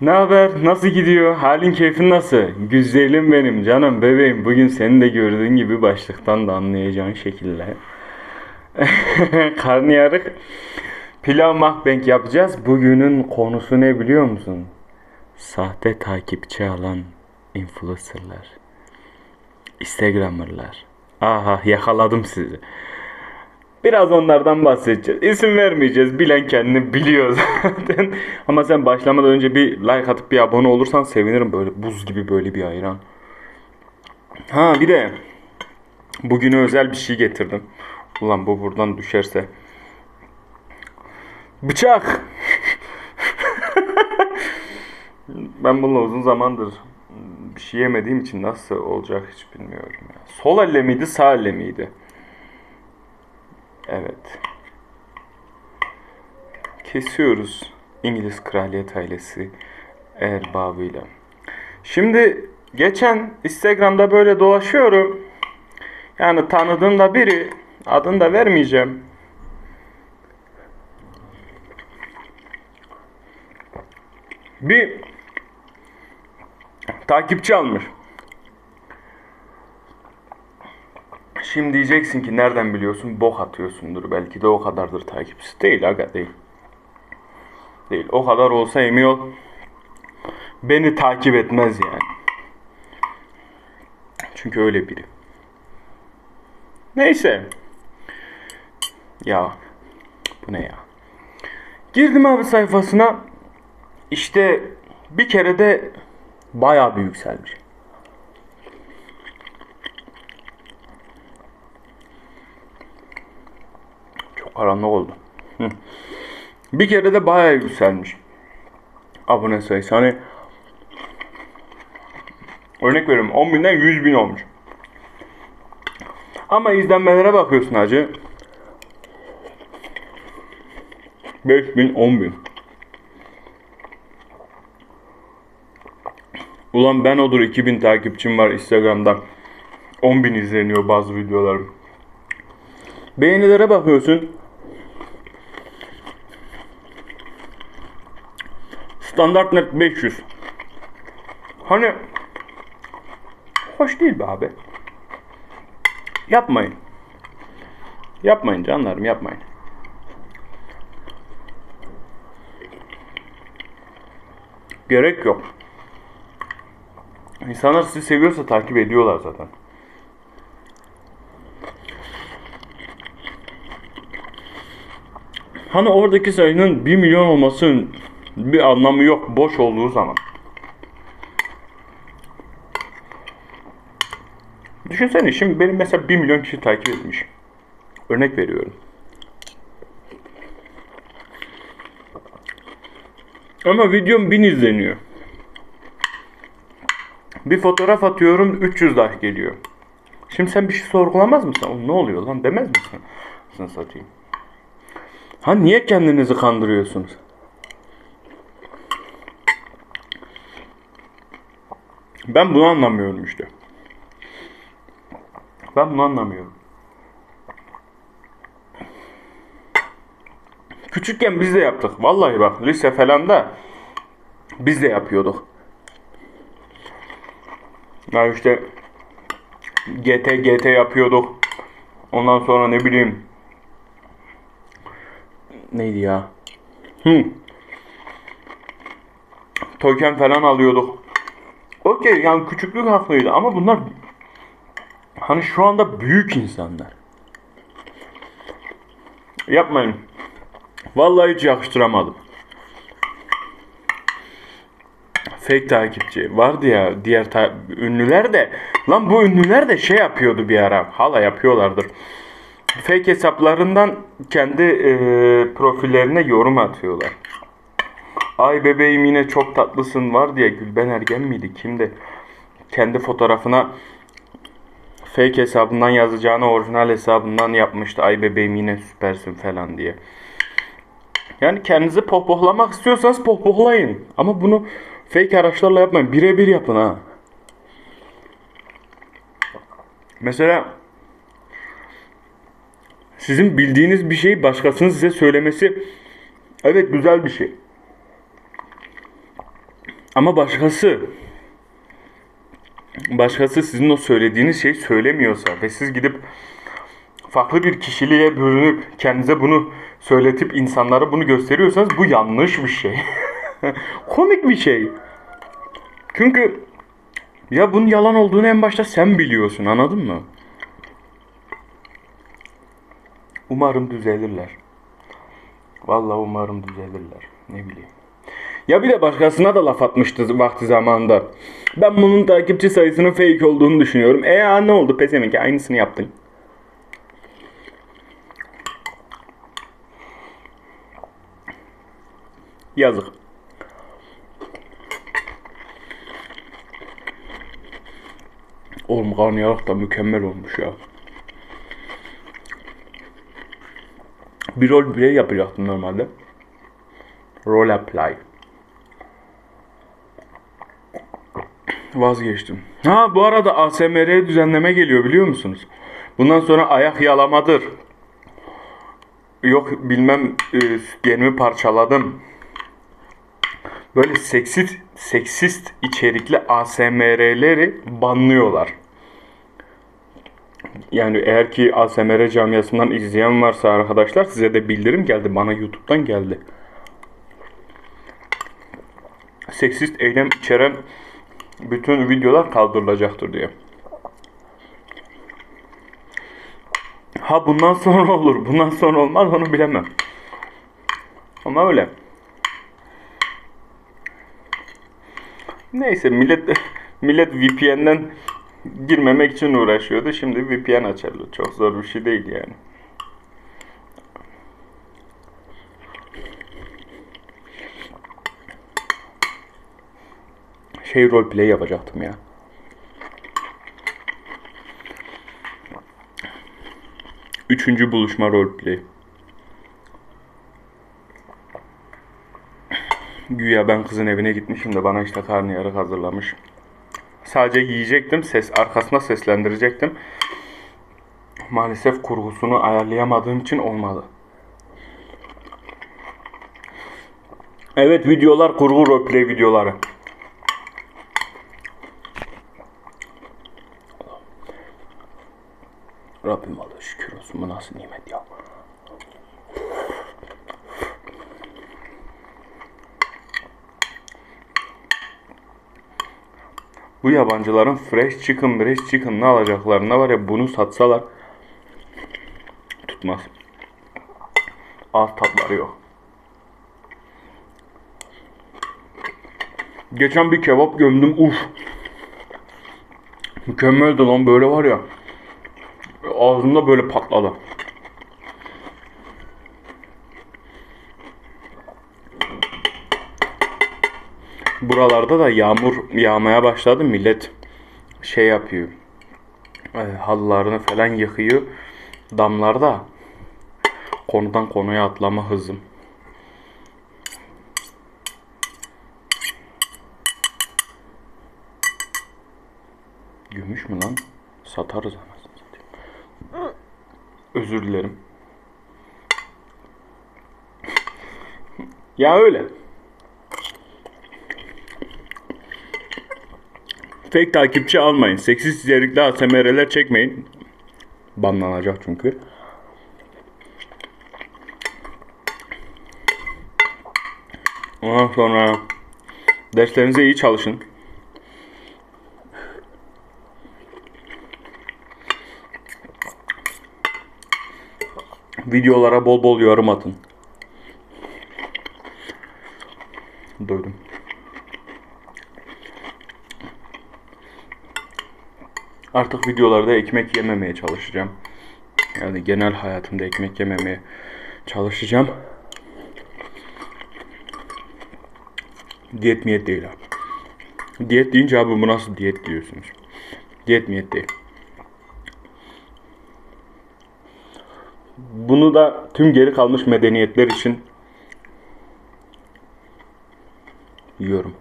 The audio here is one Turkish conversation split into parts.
Ne haber? Nasıl gidiyor? Halin keyfin nasıl? Güzelim benim canım bebeğim. Bugün seni de gördüğün gibi başlıktan da anlayacağın şekilde. Karnıyarık pilav mukbang yapacağız. Bugünün konusu ne biliyor musun? Sahte takipçi alan influencerlar. Instagramerlar. Aha yakaladım sizi. Biraz onlardan bahsedeceğiz. İsim vermeyeceğiz. Bilen kendini biliyor zaten. Ama sen başlamadan önce bir like atıp bir abone olursan sevinirim. Böyle buz gibi böyle bir ayran. Ha bir de bugüne özel bir şey getirdim. Ulan bu buradan düşerse. Bıçak. ben bununla uzun zamandır bir şey yemediğim için nasıl olacak hiç bilmiyorum. Ya. Sol elle miydi sağ elle miydi? Evet. Kesiyoruz İngiliz kraliyet ailesi erbabıyla. Şimdi geçen Instagram'da böyle dolaşıyorum. Yani tanıdığım da biri adını da vermeyeceğim. Bir takipçi almış. Şimdi diyeceksin ki nereden biliyorsun? Bok atıyorsundur. Belki de o kadardır takipçisi. Değil aga değil. Değil. O kadar olsa emin ol. Beni takip etmez yani. Çünkü öyle biri. Neyse. Ya. Bu ne ya? Girdim abi sayfasına. İşte bir kere de bayağı bir yükselmiş. Karanlık oldu. Bir kere de bayağı yükselmiş. Abone sayısı. Hani örnek veriyorum 10 binden 100 bin olmuş. Ama izlenmelere bakıyorsun hacı. 5 bin 10 bin. Ulan ben odur 2000 takipçim var Instagram'da. 10 bin izleniyor bazı videolarım. Beğenilere bakıyorsun. Standart net 500. Hani hoş değil be abi. Yapmayın. Yapmayın canlarım yapmayın. Gerek yok. İnsanlar sizi seviyorsa takip ediyorlar zaten. Hani oradaki sayının 1 milyon olmasının bir anlamı yok boş olduğu zaman. Düşünsene şimdi benim mesela 1 milyon kişi takip etmiş. Örnek veriyorum. Ama videom 1000 izleniyor. Bir fotoğraf atıyorum 300 like geliyor. Şimdi sen bir şey sorgulamaz mısın? Oğlum ne oluyor lan demez misin? Sen satayım. Ha niye kendinizi kandırıyorsunuz? Ben bunu anlamıyorum işte. Ben bunu anlamıyorum. Küçükken biz de yaptık. Vallahi bak lise falan da biz de yapıyorduk. Ya işte GT GT yapıyorduk. Ondan sonra ne bileyim neydi ya? Hı. Token falan alıyorduk. Okey yani küçüklük haklıydı ama bunlar hani şu anda büyük insanlar. Yapmayın. Vallahi hiç yakıştıramadım. Fake takipçi vardı ya diğer ta- ünlüler de lan bu ünlüler de şey yapıyordu bir ara hala yapıyorlardır fake hesaplarından kendi e, profillerine yorum atıyorlar. Ay bebeğim yine çok tatlısın var diye Gülben Ergen miydi kimdi? Kendi fotoğrafına fake hesabından yazacağını orijinal hesabından yapmıştı. Ay bebeğim yine süpersin falan diye. Yani kendinizi pohpohlamak istiyorsanız pohpohlayın. Ama bunu fake araçlarla yapmayın. Birebir yapın ha. Mesela sizin bildiğiniz bir şeyi başkasının size söylemesi evet güzel bir şey. Ama başkası başkası sizin o söylediğiniz şeyi söylemiyorsa ve siz gidip farklı bir kişiliğe bürünüp kendinize bunu söyletip insanlara bunu gösteriyorsanız bu yanlış bir şey. Komik bir şey. Çünkü ya bunun yalan olduğunu en başta sen biliyorsun anladın mı? Umarım düzelirler. Vallahi umarım düzelirler. Ne bileyim. Ya bir de başkasına da laf atmıştı vakti zamanında. Ben bunun takipçi sayısının fake olduğunu düşünüyorum. E ya ne oldu pezevenk aynısını yaptın. Yazık. Oğlum karnıyarık da mükemmel olmuş ya. Bir rol bile yapacaktım normalde. Role play. Vazgeçtim. Ha bu arada ASMR düzenleme geliyor biliyor musunuz? Bundan sonra ayak yalamadır. Yok bilmem e, yerimi parçaladım. Böyle seksist, seksist içerikli ASMR'leri banlıyorlar. Yani eğer ki ASMR camiasından izleyen varsa arkadaşlar size de bildirim geldi. Bana YouTube'dan geldi. Seksist eylem içeren bütün videolar kaldırılacaktır diye. Ha bundan sonra olur, bundan sonra olmaz onu bilemem. Ama öyle. Neyse millet millet VPN'den girmemek için uğraşıyordu. Şimdi VPN açarlı. Çok zor bir şey değil yani. Şey roleplay yapacaktım ya. Üçüncü buluşma roleplay. Güya ben kızın evine gitmişim de bana işte karnıyarık hazırlamış. Sadece yiyecektim, ses arkasına seslendirecektim. Maalesef kurgusunu ayarlayamadığım için olmadı. Evet videolar kurgu roleplay videoları. Rabbim Allah şükür olsun bu nasıl nimet ya. Bu yabancıların fresh chicken, fresh chicken ne alacaklarına var ya bunu satsalar tutmaz. Az tatları yok. Geçen bir kebap gömdüm uf. Mükemmeldi lan böyle var ya. Ağzımda böyle patladı. Buralarda da yağmur yağmaya başladı. Millet şey yapıyor. E, halılarını falan yıkıyor. Damlarda konudan konuya atlama hızım. Gümüş mü lan? Satarız anasını satayım. Özür dilerim. ya öyle. Fake takipçi almayın. Seksist içerikli ASMR'ler çekmeyin. Banlanacak çünkü. Ondan sonra derslerinize iyi çalışın. Videolara bol bol yorum atın. Artık videolarda ekmek yememeye çalışacağım. Yani genel hayatımda ekmek yememeye çalışacağım. Diyet miyet değil abi. Diyet deyince abi bu nasıl diyet diyorsunuz. Diyet miyet değil. Bunu da tüm geri kalmış medeniyetler için yiyorum.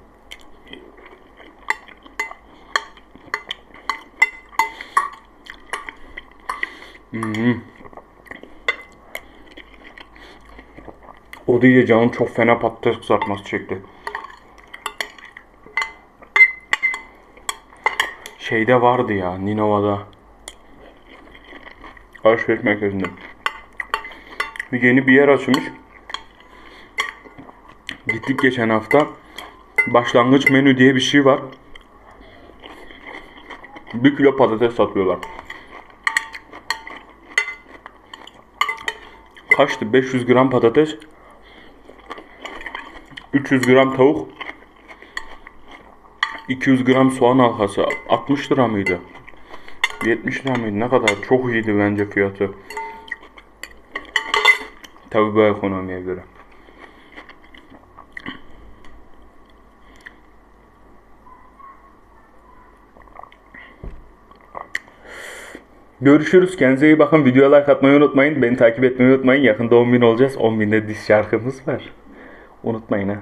O değil canım çok fena patates kızartması çekti. şeyde vardı ya Ninova'da. Alışveriş merkezinde. Bir yeni bir yer açılmış. Gittik geçen hafta. Başlangıç menü diye bir şey var. Bir kilo patates satıyorlar. Kaçtı? 500 gram patates. 300 gram tavuk. 200 gram soğan halkası. 60 lira mıydı? 70 lira mıydı? Ne kadar? Çok iyiydi bence fiyatı. Tabii bu ekonomiye göre. Görüşürüz. Kendinize iyi bakın. Videoya like atmayı unutmayın. Beni takip etmeyi unutmayın. Yakında 10.000 olacağız. 10.000'de diş şarkımız var. Unutmayın ha.